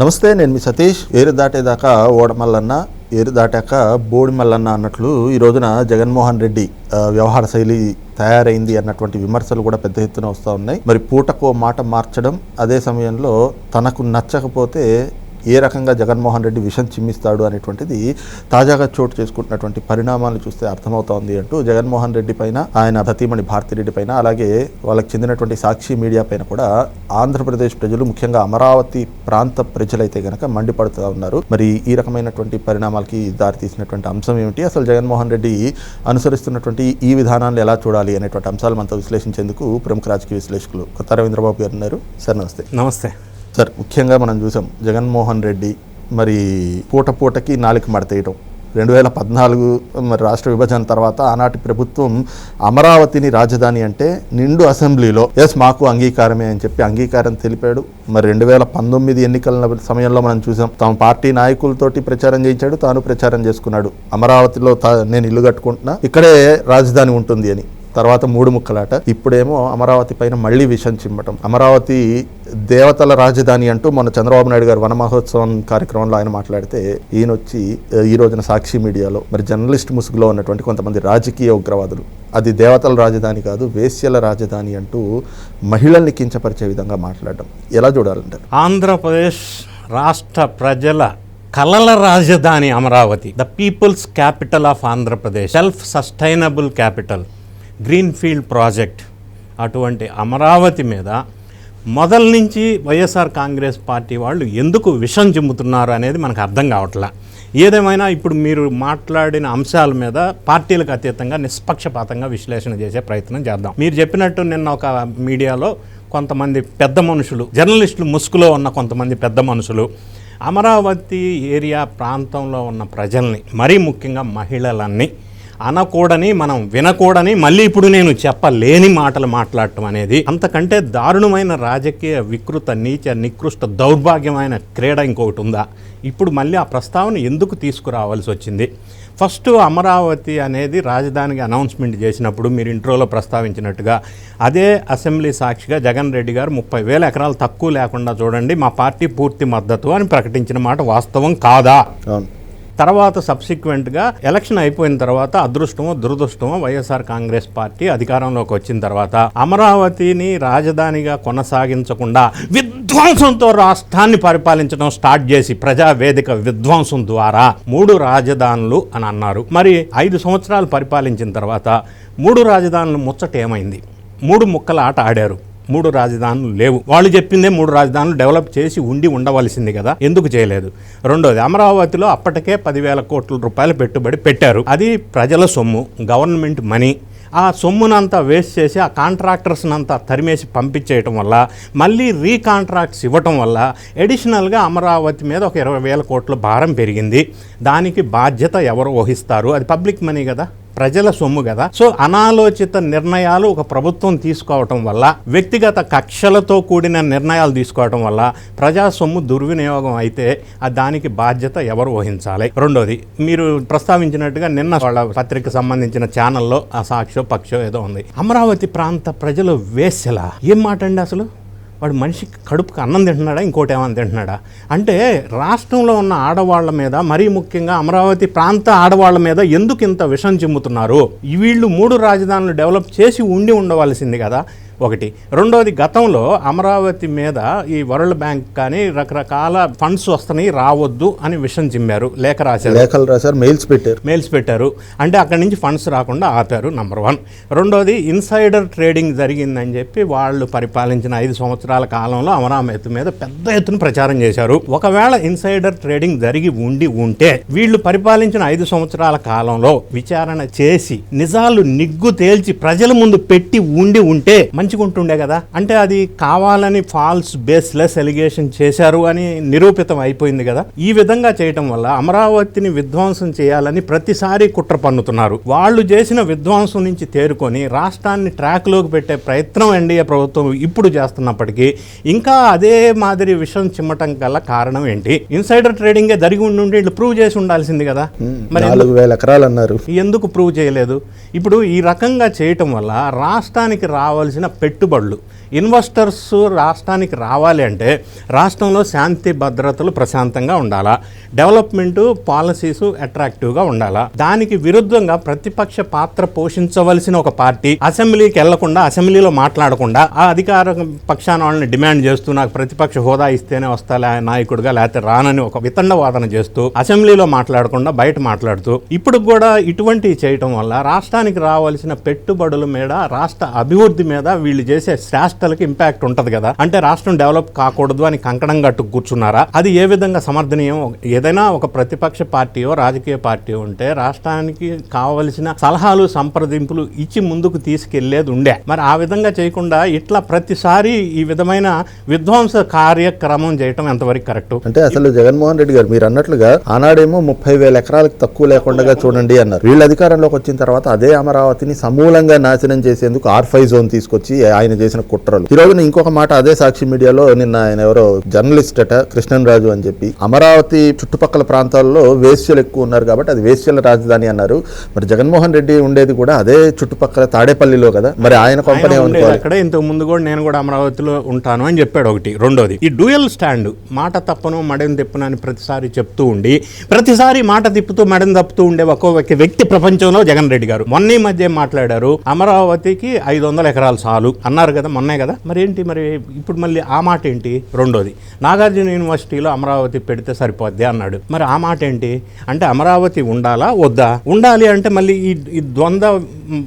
నమస్తే నేను మీ సతీష్. ఏరు దాటేదాకా ఓడమల్లన్న ఏరు దాటాక బోడి మల్లన్న అన్నట్లు ఈ రోజున జగన్మోహన్ రెడ్డి వ్యవహార శైలి తయారైంది అన్నటువంటి విమర్శలు కూడా పెద్ద ఎత్తున వస్తూ ఉన్నాయి. మరి పూటకో మాట మార్చడం అదే సమయంలో తనకు నచ్చకపోతే ఏ రకంగా జగన్మోహన్ రెడ్డి విషం చిమ్మిస్తాడు అనేటువంటిది తాజాగా చోటు చేసుకుంటున్నటువంటి పరిణామాలు చూస్తే అర్థమవుతోంది అంటూ జగన్మోహన్ రెడ్డి పైన ఆయన సతీమణి భారతిరెడ్డి పైన అలాగే వాళ్ళకి చెందినటువంటి సాక్షి మీడియా పైన కూడా ఆంధ్రప్రదేశ్ ప్రజలు ముఖ్యంగా అమరావతి ప్రాంత ప్రజలైతే గనక మండిపడుతూ ఉన్నారు. మరి ఈ రకమైనటువంటి పరిణామాలకి దారి తీసినటువంటి అంశం ఏమిటి? అసలు జగన్మోహన్ రెడ్డి అనుసరిస్తున్నటువంటి ఈ విధానాన్ని ఎలా చూడాలి అనేటువంటి అంశాలు మనతో విశ్లేషించేందుకు ప్రముఖ రాజకీయ విశ్లేషకులు కొత్త రవీంద్రబాబు గారు ఉన్నారు. సార్ నమస్తే. నమస్తే. సార్ ముఖ్యంగా మనం చూసాం జగన్మోహన్ రెడ్డి మరి పూట పూటకి నాలుక మడతేయటం. రెండు వేల పద్నాలుగు మరి రాష్ట్ర విభజన తర్వాత ఆనాటి ప్రభుత్వం అమరావతిని రాజధాని అంటే నిండు అసెంబ్లీలో ఎస్ మాకు అంగీకారమే అని చెప్పి అంగీకారం తెలిపాడు. మరి రెండు వేల పంతొమ్మిది ఎన్నికల సమయంలో మనం చూసాం తమ పార్టీ నాయకులతోటి ప్రచారం చేయించాడు తాను ప్రచారం చేసుకున్నాడు. అమరావతిలో తా- నేను ఇల్లు కట్టుకుంటున్నా ఇక్కడే రాజధాని ఉంటుంది అని. తర్వాత మూడు ముక్కలాట. ఇప్పుడేమో అమరావతి పైన మళ్ళీ విషం చిమ్మటం అమరావతి దేవతల రాజధాని అంటూ మొన్న చంద్రబాబు నాయుడు గారు వన మహోత్సవం కార్యక్రమంలో ఆయన మాట్లాడితే ఈయన వచ్చి ఈ రోజున సాక్షి మీడియాలో మరి జర్నలిస్ట్ ముసుగులో ఉన్నటువంటి కొంతమంది రాజకీయ ఉగ్రవాదులు. అది దేవతల రాజధాని కాదు వేశ్యల రాజధాని అంటూ మహిళల్ని కించపరిచే విధంగా మాట్లాడడం ఎలా చూడాలంటారు? ఆంధ్రప్రదేశ్ రాష్ట్ర ప్రజల కలల రాజధాని Amaravati. The people's capital of Andhra Pradesh. Self sustainable capital. Green field project అటువంటి అమరావతి మీద మొదల నుంచి వైఎస్ఆర్ కాంగ్రెస్ పార్టీ వాళ్ళు ఎందుకు విషం చిమ్ముతున్నారు అనేది మనకు అర్థం కావట్లా. ఏదేమైనా ఇప్పుడు మీరు మాట్లాడిన అంశాల మీద పార్టీలకు అతీతంగా నిష్పక్షపాతంగా విశ్లేషణ చేసే ప్రయత్నం చేద్దాం. మీరు చెప్పినట్టు నిన్న ఒక మీడియాలో కొంతమంది పెద్ద మనుషులు జర్నలిస్టులు ముసుగులో ఉన్న కొంతమంది పెద్ద మనుషులు అమరావతి ఏరియా ప్రాంతంలో ఉన్న ప్రజల్ని మరీ ముఖ్యంగా మహిళలన్నీ అనకూడని మనం వినకూడని మళ్ళీ ఇప్పుడు నేను చెప్పలేని మాటలు మాట్లాడటం అనేది అంతకంటే దారుణమైన రాజకీయ వికృత నీచ నికృష్ట దౌర్భాగ్యమైన క్రీడ ఇంకొకటి ఉందా? ఇప్పుడు మళ్ళీ ఆ ప్రస్తావన ఎందుకు తీసుకురావాల్సి వచ్చింది? ఫస్ట్ అమరావతి అనేది రాజధానికి అనౌన్స్మెంట్ చేసినప్పుడు మీరు ఇంట్రోలో ప్రస్తావించినట్టుగా అదే అసెంబ్లీ సాక్షిగా జగన్ రెడ్డి గారు ముప్పై వేల ఎకరాలు తక్కువ లేకుండా చూడండి మా పార్టీ పూర్తి మద్దతు అని ప్రకటించిన మాట వాస్తవం కాదా? అవును. తర్వాత సబ్సిక్వెంట్గా ఎలక్షన్ అయిపోయిన తర్వాత అదృష్టమో దురదృష్టమో వైఎస్ఆర్ కాంగ్రెస్ పార్టీ అధికారంలోకి వచ్చిన తర్వాత అమరావతిని రాజధానిగా కొనసాగించకుండా విధ్వంసంతో రాష్ట్రాన్ని పరిపాలించడం స్టార్ట్ చేసి ప్రజావేదిక విధ్వంసం ద్వారా మూడు రాజధానులు అని అన్నారు. మరి ఐదు సంవత్సరాలు పరిపాలించిన తర్వాత మూడు రాజధానులు ముచ్చట ఏమైంది? మూడు ముక్కల ఆట ఆడారు. మూడు రాజధానులు లేవు. వాళ్ళు చెప్పిందే మూడు రాజధానులు డెవలప్ చేసి ఉండి ఉండవలసింది కదా. ఎందుకు చేయలేదు? రెండోది అమరావతిలో అప్పటికే పదివేల కోట్ల రూపాయలు పెట్టుబడి పెట్టారు. అది ప్రజల సొమ్ము గవర్నమెంట్ మనీ. ఆ సొమ్మునంతా వేస్ట్ చేసి ఆ కాంట్రాక్టర్స్నంతా తరిమేసి పంపించేయటం వల్ల మళ్ళీ రీకాంట్రాక్ట్స్ ఇవ్వటం వల్ల ఎడిషనల్గా అమరావతి మీద ఒక ఇరవై వేల కోట్ల భారం పెరిగింది. దానికి బాధ్యత ఎవరు వహిస్తారు? అది పబ్లిక్ మనీ కదా. ప్రజల సొమ్ము కదా. సో అనాలోచిత నిర్ణయాలు ఒక ప్రభుత్వం తీసుకోవటం వల్ల వ్యక్తిగత కక్షలతో కూడిన నిర్ణయాలు తీసుకోవటం వల్ల ప్రజా సొమ్ము దుర్వినియోగం అయితే దానికి బాధ్యత ఎవరు వహించాలి? రెండోది మీరు ప్రస్తావించినట్టుగా నిన్న వాళ్ళ పత్రిక సంబంధించిన ఛానల్లో ఆ సాక్షో పక్షో ఏదో ఉంది. అమరావతి ప్రాంత ప్రజలు వేసెలా? ఏం మాట అండి అసలు? వాడు మనిషికి కడుపుకి అన్నం తింటున్నాడా ఇంకోటి ఏమైనా తింటున్నాడా? అంటే రాష్ట్రంలో ఉన్న ఆడవాళ్ళ మీద మరీ ముఖ్యంగా అమరావతి ప్రాంత ఆడవాళ్ళ మీద ఎందుకు ఇంత విషం చిమ్ముతున్నారు? వీళ్ళు మూడు రాజధానులు డెవలప్ చేసి ఉండి ఉండవలసింది కదా. ఒకటి. రెండోది గతంలో అమరావతి మీద ఈ వరల్డ్ బ్యాంక్ కానీ రకరకాల ఫండ్స్ వస్తున్నాయి రావద్దు అని విషం చిమ్మారు లేఖ రాశారు. లేఖలు రాశారు మెయిల్స్ పెట్టారు. మెయిల్స్ పెట్టారు. అంటే అక్కడి నుంచి ఫండ్స్ రాకుండా ఆపారు నంబర్ వన్ రెండోది ఇన్సైడర్ ట్రేడింగ్ జరిగిందని చెప్పి వాళ్ళు పరిపాలించిన ఐదు సంవత్సరాల కాలంలో అమరావతి మీద పెద్ద ఎత్తున ప్రచారం చేశారు. ఒకవేళ ఇన్సైడర్ ట్రేడింగ్ జరిగి ఉండి ఉంటే వీళ్ళు పరిపాలించిన ఐదు సంవత్సరాల కాలంలో విచారణ చేసి నిజాలు నిగ్గు తేల్చి ప్రజల ముందు పెట్టి ఉండి ఉంటే మంచిగా ఉంటుండే కదా. అంటే అది కావాలని ఫాల్స్ బేస్లెస్ ఎలిగేషన్ చేశారు అని నిరూపితం అయిపోయింది కదా. ఈ విధంగా చేయటం వల్ల అమరావతిని విధ్వంసం చేయాలని ప్రతిసారి కుట్ర పన్నుతున్నారు. వాళ్ళు చేసిన విధ్వంసం నుంచి తేరుకొని రాష్ట్రాన్ని ట్రాక్లోకి పెట్టే ప్రయత్నం ఎన్డీఏ ప్రభుత్వం ఇప్పుడు చేస్తున్నప్పటికీ ఇంకా అదే మాదిరి విషయం చిమ్మటం గల కారణం ఏంటి? ఇన్సైడర్ ట్రేడింగే జరిగి ఉండి వీళ్ళు ప్రూవ్ చేసి ఉండాల్సింది కదా. మరి నాలుగు వేల ఎకరాలు అన్నారు ఎందుకు ప్రూవ్ చేయలేదు? ఇప్పుడు ఈ రకంగా చేయటం వల్ల రాష్ట్రానికి రావాల్సిన పెట్టుబడులు. ఇన్వెస్టర్స్ రాష్ట్రానికి రావాలి అంటే రాష్ట్రంలో శాంతి భద్రతలు ప్రశాంతంగా ఉండాలా? డెవలప్మెంట్ పాలసీస్ అట్రాక్టివ్గా ఉండాలా? దానికి విరుద్ధంగా ప్రతిపక్ష పాత్ర పోషించవలసిన ఒక పార్టీ అసెంబ్లీకి వెళ్ళకుండా అసెంబ్లీలో మాట్లాడకుండా ఆ అధికార పక్షాన వాళ్ళని డిమాండ్ చేస్తూ నాకు ప్రతిపక్ష హోదా ఇస్తేనే వస్తా నాయకుడిగా లేకపోతే రానని ఒక వితండ వాదన చేస్తూ అసెంబ్లీలో మాట్లాడకుండా బయట మాట్లాడుతూ ఇప్పుడు కూడా ఇటువంటివి చేయటం వల్ల రాష్ట్రానికి రావాల్సిన పెట్టుబడుల మీద రాష్ట్ర అభివృద్ధి మీద వీళ్ళు చేసే రాష్ట్రాలకు ఇంపాక్ట్ ఉంటుంది కదా. అంటే రాష్ట్రం డెవలప్ కాకూడదు అని కంకణం గట్టు కూర్చున్నారా? అది ఏ విధంగా సమర్థనీయం? ఏదైనా ఒక ప్రతిపక్ష పార్టీయో రాజకీయ పార్టీ ఉంటే రాష్ట్రానికి కావలసిన సలహాలు సంప్రదింపులు ఇచ్చి ముందుకు తీసుకెళ్ళేది ఉండే. మరి ఆ విధంగా చేయకుండా ఇట్లా ప్రతిసారి ఈ విధమైన విధ్వంస కార్యక్రమం చేయటం ఎంతవరకు కరెక్ట్ అంటే అసలు జగన్మోహన్ రెడ్డి గారు మీరు అన్నట్లుగా ఆనాడేమో ముప్పై వేల ఎకరాలకు తక్కువ లేకుండా చూడండి అన్నారు. వీళ్ళు అధికారంలోకి వచ్చిన తర్వాత అదే అమరావతిని సమూలంగా నాశనం చేసేందుకు ఆర్ఫై జోన్ తీసుకొచ్చి ఆయన చేసిన కుట్రలు. ఈ రోజున ఇంకొక మాట అదే సాక్షి మీడియాలో నిన్న ఆయన ఎవరో జర్నలిస్ట్ అట కృష్ణన్ రాజు అని చెప్పి. అమరావతి చుట్టుపక్కల ప్రాంతాల్లో వేశ్యలు ఎక్కువ ఉన్నారు కాబట్టి అది వేశ్యల రాజధాని అన్నారు. మరి జగన్మోహన్ రెడ్డి ఉండేది కూడా అదే చుట్టుపక్కల తాడేపల్లిలో కదా. మరి ఆయన కొంపనే అక్కడ ఇంతకు ముందు కూడా నేను కూడా అమరావతిలో ఉంటాను అని చెప్పాడు ఒకటి. రెండోది ఈ డ్యూయల్ స్టాండ్ మాట తప్పను మడని తిప్పను అని ప్రతిసారి చెప్తూ ఉండి ప్రతిసారి మాట తిప్పుతూ మడని తప్పుతూ ఉండే ఒక్కో వ్యక్తి- వ్యక్తి ప్రపంచంలో జగన్ రెడ్డి గారు. మొన్న మధ్య మాట్లాడారు అమరావతికి ఐదు వందల ఎకరాలు చాలు అన్నారు కదా మొన్నే కదా. మరి ఏంటి మరి ఇప్పుడు మళ్ళీ ఆ మాట ఏంటి? రెండోది నాగార్జున యూనివర్సిటీలో అమరావతి పెడితే సరిపోద్ది అన్నాడు. మరి ఆ మాట ఏంటి? అంటే అమరావతి ఉండాలా వద్దా? ఉండాలి అంటే మళ్ళీ ఈ ద్వంద్వ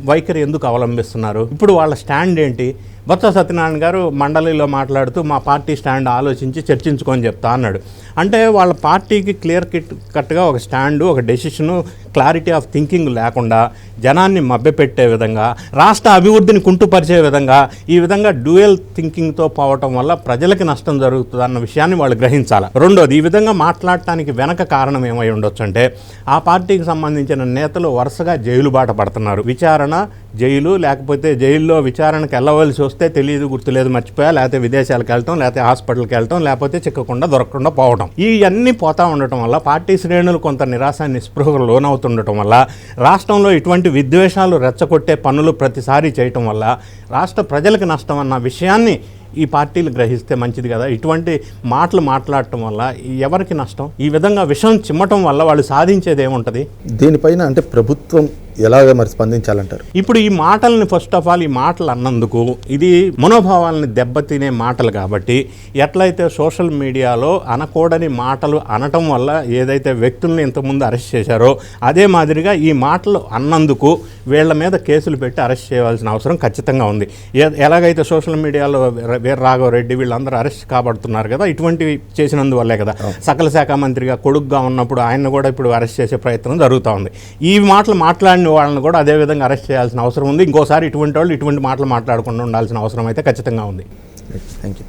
వైఖరి ఎందుకు అవలంబిస్తున్నారు? ఇప్పుడు వాళ్ళ స్టాండ్ ఏంటి? బొత్స సత్యనారాయణ గారు మండలిలో మాట్లాడుతూ మా పార్టీ స్టాండ్ ఆలోచించి చర్చించుకొని చెప్తా అన్నాడు. అంటే వాళ్ళ పార్టీకి క్లియర్ కిట్ కట్గా ఒక స్టాండు ఒక డెసిషను క్లారిటీ ఆఫ్ థింకింగ్ లేకుండా జనాన్ని మభ్యపెట్టే విధంగా రాష్ట్ర అభివృద్ధిని కుంటుపరిచే విధంగా ఈ విధంగా డ్యూయల్ థింకింగ్తో పోవటం వల్ల ప్రజలకి నష్టం జరుగుతుంది అన్న విషయాన్ని వాళ్ళు గ్రహించాలి. రెండోది ఈ విధంగా మాట్లాడటానికి వెనక కారణం ఏమై ఉండొచ్చు అంటే ఆ పార్టీకి సంబంధించిన నేతలు వరుసగా జైలు బాట పడుతున్నారు. విచారణ జైలు లేకపోతే జైల్లో విచారణకు వెళ్ళవలసి వస్తే తెలియదు గుర్తులేదు మర్చిపోయా లేకపోతే విదేశాలకు వెళ్ళటం లేకపోతే హాస్పిటల్కి వెళ్ళటం లేకపోతే చిక్కకుండా దొరకకుండా పోవడం ఇవన్నీ పోతా ఉండటం వల్ల పార్టీ శ్రేణులు కొంత నిరాశ నిస్పృహకు లోనవుతుండటం వల్ల రాష్ట్రంలో ఇటువంటి విద్వేషాలు రెచ్చగొట్టే పనులు ప్రతిసారి చేయటం వల్ల రాష్ట్ర ప్రజలకు నష్టం అన్న విషయాన్ని ఈ పార్టీలు గ్రహిస్తే మంచిది కదా. ఇటువంటి మాటలు మాట్లాడటం వల్ల ఎవరికి నష్టం? ఈ విధంగా విషయం చిమ్మటం వల్ల వాళ్ళు సాధించేది ఏముంటుంది? దీనిపైన అంటే ప్రభుత్వం ఎలాగ మరి స్పందించాలంటారు? ఇప్పుడు ఈ మాటల్ని ఫస్ట్ ఆఫ్ ఆల్ ఈ మాటలు అన్నందుకు ఇది మనోభావాలని దెబ్బతినే మాటలు కాబట్టి ఎట్లయితే సోషల్ మీడియాలో అనకూడని మాటలు అనటం వల్ల ఏదైతే వ్యక్తుల్ని ఇంతకుముందు అరెస్ట్ చేశారో అదే మాదిరిగా ఈ మాటలు అన్నందుకు వీళ్ళ మీద కేసులు పెట్టి అరెస్ట్ చేయవలసిన అవసరం ఖచ్చితంగా ఉంది. ఎలాగైతే సోషల్ మీడియాలో వీర- వీర రాఘవరెడ్డి వీళ్ళందరూ అరెస్ట్ కాబడుతున్నారు కదా ఇటువంటివి చేసినందువల్లే కదా. సకల శాఖ మంత్రిగా కొడుకుగా ఉన్నప్పుడు ఆయన కూడా ఇప్పుడు అరెస్ట్ చేసే ప్రయత్నం జరుగుతూ ఉంది. ఈ మాటలు మాట్లాడిన వాళ్ళని కూడా అదే విధంగా అరెస్ట్ చేయాల్సిన అవసరం ఉంది. ఇంకోసారి ఇటువంటి వాళ్ళు ఇటువంటి మాటలు మాట్లాడకుండా ఉండాల్సిన అవసరం అయితే ఖచ్చితంగా ఉంది. Thank you